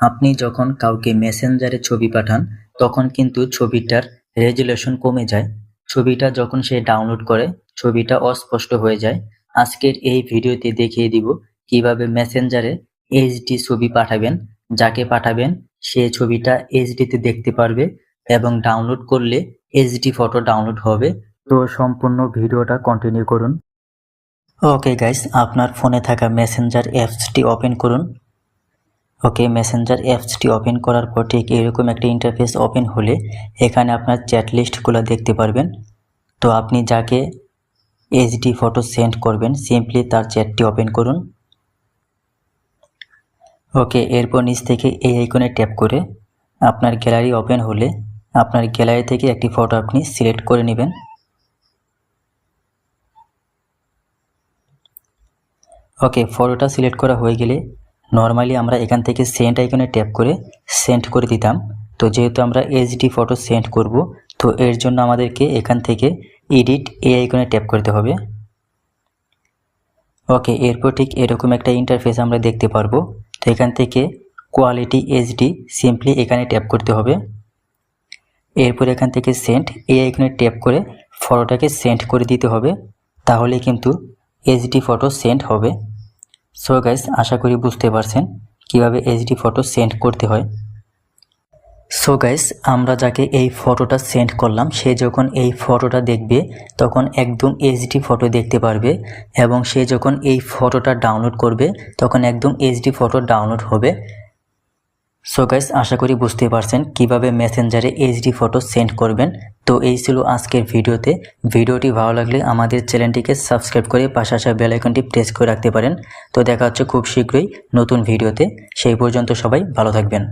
আপনি যখন কাউকে মেসেঞ্জারে ছবি পাঠান, তখন কিন্তু ছবিটার রেজুলেশন কমে যায়। ছবিটা যখন সে ডাউনলোড করে, ছবিটা অস্পষ্ট হয়ে যায়। আজকের এই ভিডিওতে দেখিয়ে দিব কীভাবে মেসেঞ্জারে এইচডি ছবি পাঠাবেন, যাকে পাঠাবেন, সে ছবিটা এইচডিতে দেখতে পারবে এবং ডাউনলোড করলে এইচডি ফটো ডাউনলোড হবে। তো সম্পূর্ণ ভিডিওটা কন্টিনিউ করুন। ওকে গাইস আপনার ফোনে থাকা মেসেঞ্জার অ্যাপসটি ওপেন করুন। ওকে মেসেঞ্জার অ্যাপসটি ওপেন করার পর ঠিক এরকম একটা ইন্টারফেস ওপেন হলে এখানে আপনার চ্যাট লিস্টগুলো দেখতে পারবেন। তো আপনি যাকে এইচডি ফটো সেন্ড করবেন সিম্পলি তার চ্যাটটি ওপেন করুন। ওকে এরপর নিচ থেকে এই আইকনে ট্যাপ করে আপনার গ্যালারি ওপেন হলে আপনার গ্যালারি থেকে একটি ফটো আপনি সিলেক্ট করে নেবেন। ওকে ফটোটা সিলেক্ট করা হয়ে গেলে নর্মালি আমরা এখান থেকে সেন্ট আইকনে ট্যাপ করে সেন্ড করে দিতাম। তো যেহেতু আমরা এইচডি ফটো সেন্ড করব, তো এর জন্য আমাদেরকে এখান থেকে এডিট এই আইকনে ট্যাপ করতে হবে। ওকে এরপর ঠিক এরকম একটা ইন্টারফেস আমরা দেখতে পারব। তো এখান থেকে কোয়ালিটি এইচডি সিম্পলি এখানে ট্যাপ করতে হবে। এরপর এখান থেকে সেন্ট এই আইকনে ট্যাপ করে ফটোটাকে সেন্ড করে দিতে হবে। তাহলে কিন্তু এইচডি ফটো সেন্ড হবে। সো গাইস আশা করি বুঝতে পারছেন কীভাবে এইচডি ফটো সেন্ড করতে হয়। সো গাইস আমরা যাকে এই ফটোটা সেন্ড করলাম, সে যখন এই ফটোটা দেখবে, তখন একদম এইচডি ফটো দেখতে পারবে এবং সে যখন এই ফটোটা ডাউনলোড করবে, তখন একদম এইচডি ফটো ডাউনলোড হবে। সো গাইস আশা করি বুঝতে পারছেন কীভাবে মেসেঞ্জারে এইচডি ফটো সেন্ড করবেন। তো এই ছিল আজকের ভিডিওতে। ভিডিওটি ভালো লাগলে আমাদের চ্যানেলটিকে সাবস্ক্রাইব করে পাশে আসা বেল আইকনটি প্রেস করে রাখতে পারেন। তো দেখা হচ্ছে খুব শীঘ্রই নতুন ভিডিওতে। সেই পর্যন্ত সবাই ভালো থাকবেন।